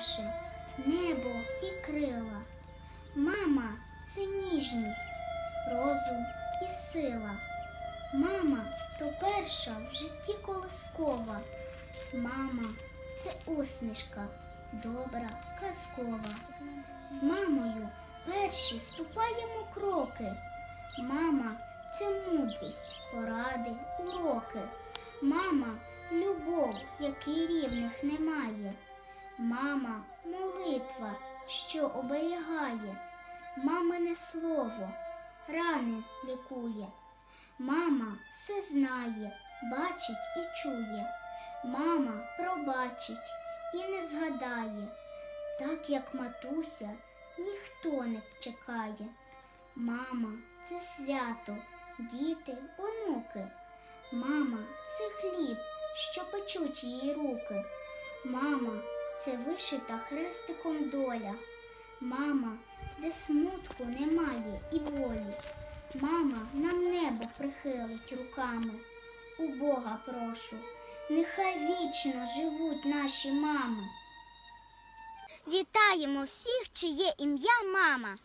наше, небо і крила. Мама це ніжність, розум і сила. Мама то перша в житті колискова. Мама це усмішка, добра, казкова. З мамою перші ступаємо кроки. Мама це мудрість, поради, уроки. Мама любов, який рівних немає. Мама молитва, що оберігає. Мамине слово рани лікує. Мама все знає, бачить і чує. Мама пробачить і не згадає, так як матуся ніхто не чекає. Мама це свято, діти, онуки. Мама це хліб, що печуть її руки. Мама це вишита хрестиком доля. Мама, де смутку немає і болі. Мама нам небо прихилить руками. У Бога прошу, нехай вічно живуть наші мами. Вітаємо всіх, чиє ім'я мама.